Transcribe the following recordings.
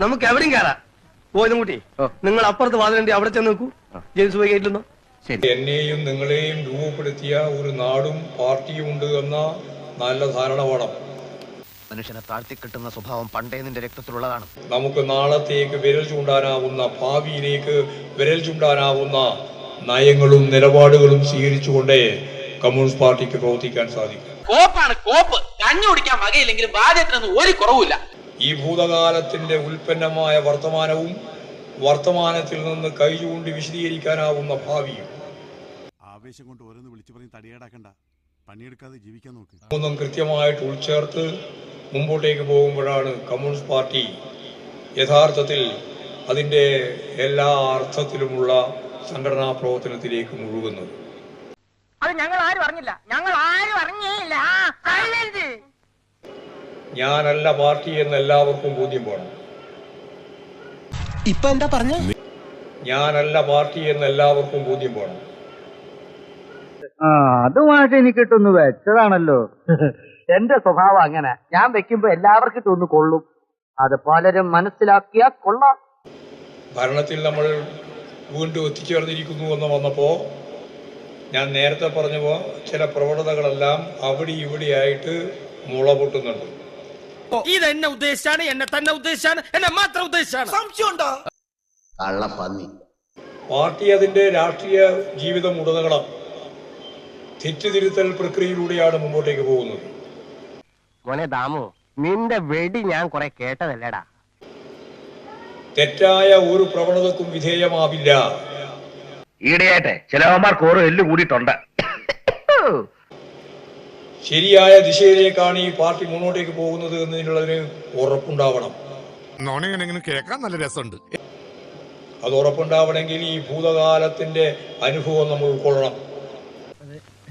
നമുക്ക് എവിടെയും കയറാം പോയതും നിങ്ങൾ അപ്പുറത്ത് വാതിലുണ്ട് അവിടെ ചെന്ന് നോക്കൂ. ജെയിംസ് പോയി എന്നെയും നിങ്ങളെയും രൂപപ്പെടുത്തിയ ഒരു നാടും പാർട്ടിയും ഉണ്ട് എന്ന നല്ല ധാരണ വേണം. മനുഷ്യനെ താഴ്ത്തിക്കെട്ടുന്ന സ്വഭാവം പണ്ടേ നിന്റെ രക്തത്തിലുള്ളതാണ്. നമുക്ക് നാളത്തേക്ക് വിരൽ ചൂണ്ടാനാവുന്ന ഭാവിയിലേക്ക് വിരൽ ചൂണ്ടാനാവുന്ന നയങ്ങളും നിലപാടുകളും സ്വീകരിച്ചുകൊണ്ടേ കമ്മ്യൂണിസ്റ്റ് പാർട്ടിക്ക് പ്രവർത്തിക്കാൻ സാധിക്കും. കോപ്പാണ് കോപ്പ്. കഞ്ഞു കുടിക്കാൻ വകയില്ലെങ്കിലും ബാധ്യത്തിനൊന്നും ഒരു കുറവുമില്ല. ഈ ഭൂതകാലത്തിന്റെ ഉൽപ്പന്നമായ വർത്തമാനവും വർത്തമാനത്തിൽ നിന്ന് കൈ ചൂണ്ടി വിശദീകരിക്കാനാവുന്ന ഭാവിയും. ആവേശം കൊണ്ട് ഓരോന്ന് വിളിച്ചു പറഞ്ഞ് തടിയേടാക്കണ്ട. പണിയെടുക്കാതെ ജീവിക്കാൻ നോക്ക്. ഒന്നും കൃത്യമായിട്ട് ഉൾച്ചേർത്ത് മുമ്പോട്ടേക്ക് പോകുമ്പോഴാണ് കമ്മ്യൂണിസ്റ്റ് പാർട്ടി യഥാർത്ഥത്തിൽ അതിന്റെ എല്ലാ അർത്ഥത്തിലുമുള്ള സംഘടനാ പ്രവർത്തനത്തിലേക്ക് മുഴുകുന്നത്. അത് ഞങ്ങൾ ആരും അറിഞ്ഞില്ല ഞങ്ങൾ ആരും അറിഞ്ഞേയില്ല ഞാനല്ല പാർട്ടി എന്ന് എല്ലാവർക്കും ബോധ്യം പോകണം ഇപ്പൊ എന്താ പറഞ്ഞു? ഞാനല്ല പാർട്ടി എന്ന് എല്ലാവർക്കും ബോധ്യം പോകണം ആ എനിക്ക് എനിക്കിട്ടൊന്ന് വെച്ചതാണല്ലോ. എന്റെ സ്വഭാവം അങ്ങനെ. ഞാൻ വെക്കുമ്പോ എല്ലാവർക്കും ഇട്ടൊന്ന് കൊള്ളും. അത് പലരും മനസ്സിലാക്കിയാ കൊള്ളാം. ഭരണത്തിൽ നമ്മൾ വീണ്ടും എത്തിച്ചേർന്നിരിക്കുന്നു എന്ന് വന്നപ്പോൾ ഞാൻ നേരത്തെ പറഞ്ഞപ്പോൾ ചില പ്രവണതകളെല്ലാം അവിടെ ഇവിടെയായിട്ട് മുള പൊട്ടുന്നുണ്ട് ഇത് എന്നെ ഉദ്ദേശിച്ചാണ് എന്നെ തന്നെ ഉദ്ദേശിച്ചാണ് എന്നെ മാത്രം ഉദ്ദേശിച്ചാണ്. കള്ളപ്പന്നി. പാർട്ടി അതിന്റെ രാഷ്ട്രീയ ജീവിതം ഉടനീളം തെറ്റുതിരുത്തൽ പ്രക്രിയയിലൂടെയാണ് മുമ്പോട്ടേക്ക് പോകുന്നത്. മോനെ ദാമു നിന്റെ വെടി ഞാൻ കുറെ കേട്ടതല്ലേടാ? തെറ്റായ ഒരു പ്രവണതക്കും വിധേയമാവില്ല. ഈടെയായിട്ടെ ചിലവന്മാർക്ക് ഓരോ എല്ല് കൂടിയിട്ടുണ്ട്. ശരിയായ ദിശയിലേക്കാണ് ഈ പാർട്ടി മുന്നോട്ടേക്ക് പോകുന്നത് എന്നതിനുള്ളതിന് ഉറപ്പുണ്ടാവണം. കേൾക്കാൻ നല്ല രസമുണ്ട്. അത് ഉറപ്പുണ്ടാവണമെങ്കിൽ ഈ ഭൂതകാലത്തിന്റെ അനുഭവം നമ്മൾ ഉൾക്കൊള്ളണം.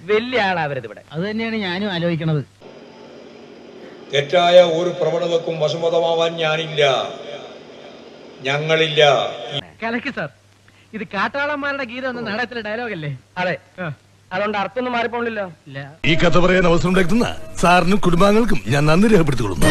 വലിയ ആളാവരുത് ഇവിടെ. അത് തന്നെയാണ് ഞാനും ആലോചിക്കണത്. തെറ്റായ ഒരു പ്രവണതക്കും വശമതമാവാൻ ഞാനില്ല. ഞങ്ങളില്ല. കലക്കി സാർ ഇത് കാട്ടാളന്മാരുടെ ഗീതം എന്ന നാടകത്തിലെ ഡയലോഗല്ലേ അതെ. അതുകൊണ്ട് അർത്ഥമൊന്നും മാറിപ്പോണില്ലല്ലോ. ഈ കഥ പറയാൻ അവസരം ഉണ്ടാക്കുന്ന സാറിനും കുടുംബാംഗങ്ങൾക്കും ഞാൻ നന്ദി രേഖപ്പെടുത്തിക്കൊള്ളുന്നു.